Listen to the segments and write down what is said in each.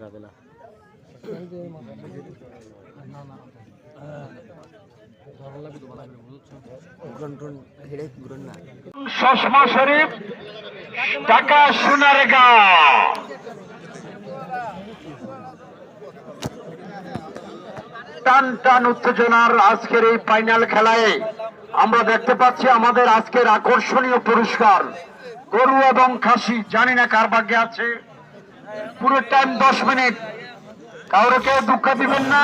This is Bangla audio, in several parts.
যাবে না। শরীফ ঢাকা সোনারগাঁও টান টান উত্তেজনার আজকের এই ফাইনাল খেলায় আমরা দেখতে পাচ্ছি আমাদের আজকের আকর্ষণীয় পুরস্কার। গরু এবং খাসি, জানি না কার ভাগ্যে আছে। পুরো টাইম দশ মিনিট কাউকে কেউ দুঃখ দিবেন না।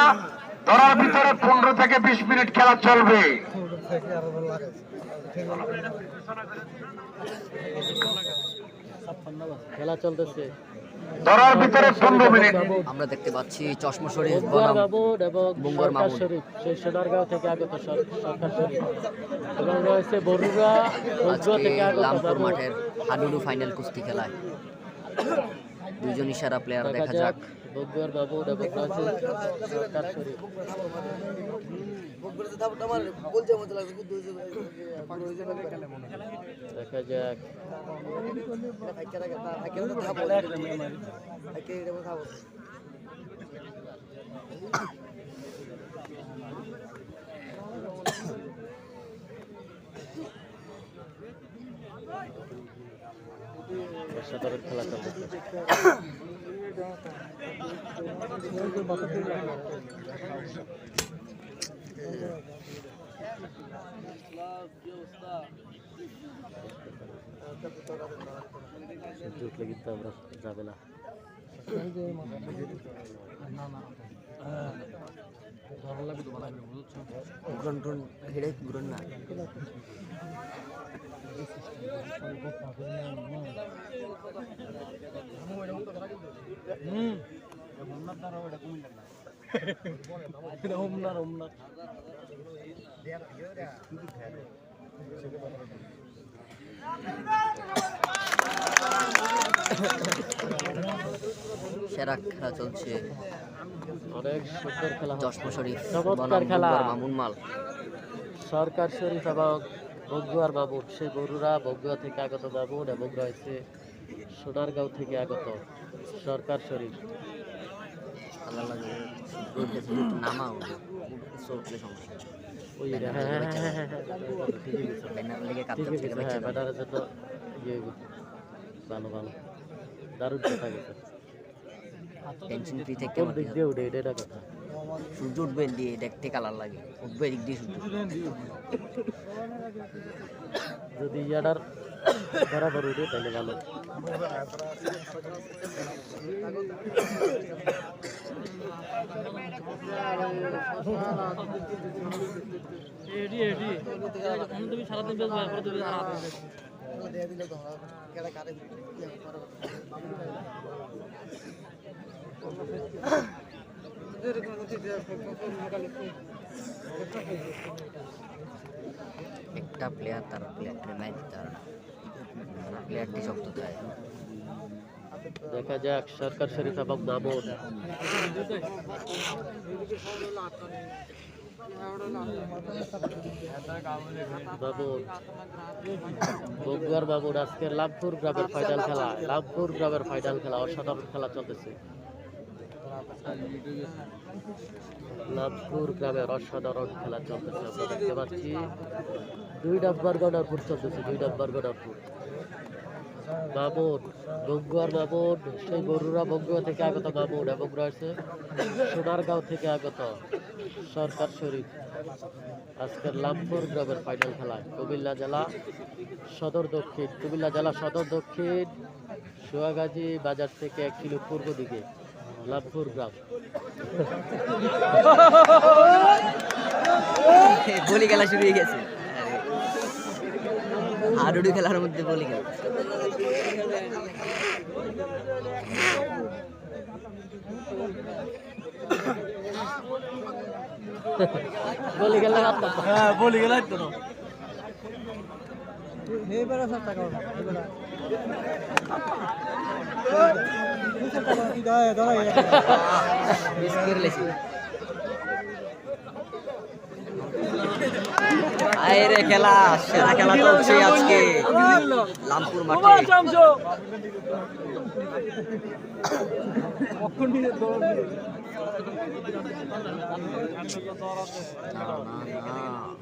ধরার ভিতরে পনেরো থেকে বিশ মিনিট খেলা চলবে। খেলা চলতেছে। ধরার ভিতরে পনেরো মিনিট। আমরা দেখতে পাচ্ছি চশমা শরীফ বনাম এবং বুঙ্গর মামুন। সেই সোনারগাঁও থেকে আগত সরকার শরীফ। এবং রয়েছে বরুড়া থেকে আগত লামপুর মাঠের হাডুডু ফাইনাল কুস্তি খেলায়। দুজন ইশারা প্লেয়ার দেখা যাক। বাবুড এবং রয়েছে সরকার শরীফ দেখা যাক। অসাধারণ খেলা চলতেছে সূর্য উঠলে কিন্তু আমরা যাবে না সেরা খেলা চলছে। চশমা শরীফ খেলা। মামুন মাল সরকার শরীফ এবং বগুয়ার বাবুর সেই বরুরা বগুয়া থেকে আগত বাবুর এবং রয়েছে সোনারগাঁও থেকে আগত সরকার শরীফ। ব্যানার হ্যাঁ হ্যাঁ হ্যাঁ ইয়ে গেছে ভালো ভালো। দারুণ কথা গেছে টেনশন ফ্রি থেকে দিক দিয়ে উঠে এটা কথা। সূর্য উঠবে দিয়ে দেখতে কালার লাগে। উঠবে দিক দিয়ে সূর্য। যদি ইয়াটার বরাবর উঠে তাহলে ভালো একটা প্লেয়ার তার প্লেয়ারকে ম্যাচ দিতে পারে না প্লেয়ারটি শক্ত থাকে দেখা যাক সরকার শরীফ এবং মামুন বাবুর বগুয়ার বাবুর আজকে লাভপুর গ্রামের ফাইনাল খেলা। লাভপুর গ্রামের ফাইনাল খেলা অসাধারণ খেলা চলতেছে। লাভপুর গ্রামের অসাধারণ খেলা চলতেছে আমরা দেখতে পাচ্ছি। দুই ডাব্বার গণারপুর চলতেছে দুই ডাব্বার গণারপুর বাবুর বগুয়ার বাবুর সেই বরুরা বগুয়া থেকে আগত বাবুর এবং রয়েছে সোনারগাঁও থেকে আগত সরকার শরীফ। আজকের লামপুর গ্রামের ফাইনাল খেলায় কুমিল্লা জেলা সদর দক্ষিণ, কুমিল্লা জেলা সদর দক্ষিণ, সোয়াগাজী বাজার থেকে এক কিলো পূর্ব দিকে লাভপুর গ্রাম। বলি শুরু হয়ে গেছে। হাডুডু খেলার মধ্যে বলি খেলা বলি গেলে হ্যাঁ বলি গেলে তো মিস করে লেছি। আরে খেলা সেরা খেলা চলছে আজকে। লামপুর মাঠে। না, না,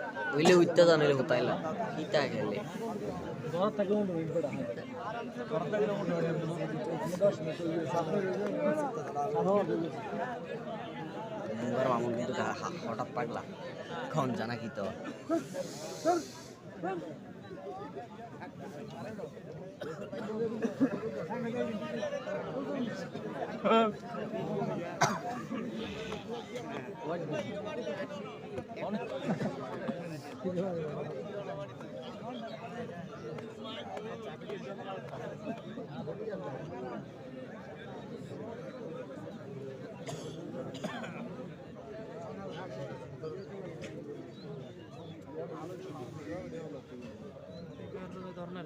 উইলে উঠতে জানিলে হতাইলা কিতা গেলে মুগার মামুন কিন্তু হঠাৎ পাগলা। জানা কি তো? ধরনের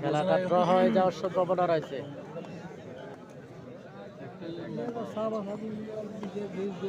খেলাটা ড্র হয়ে যাওয়ার সম্ভাবনা রয়েছে। দিদি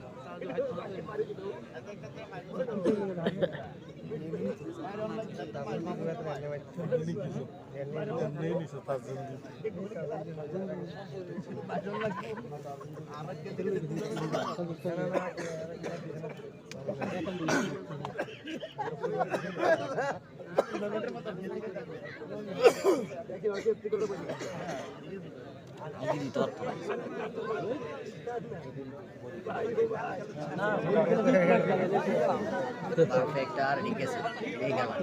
Ini di Perfect আর ঢিকেছে এই খেলা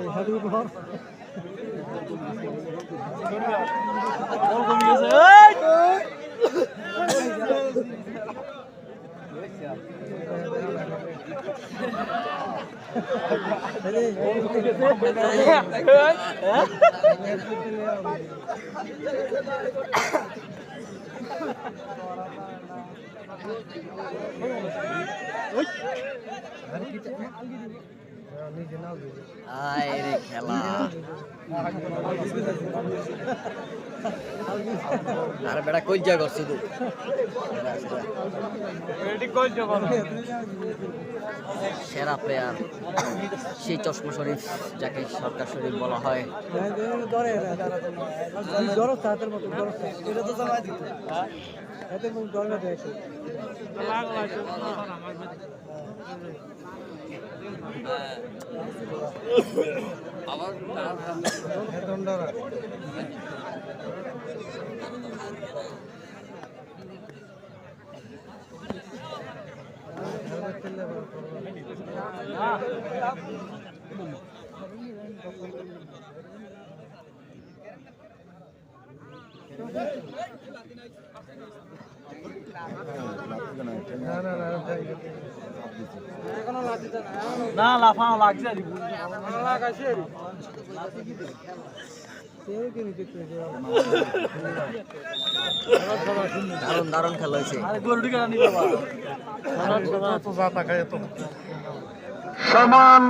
আয় রে খেলা। আর কই যা করছ তুই? সেরা প্লেয়ার সেই চশমা শরীফ, যাকে সরকার শরীফ বলা হয়। এতে কোন দল না দেখো লাগলা আছে আবার আরে লাফাও লাগছে নিবে বাবা খেলা হয়েছে। সমান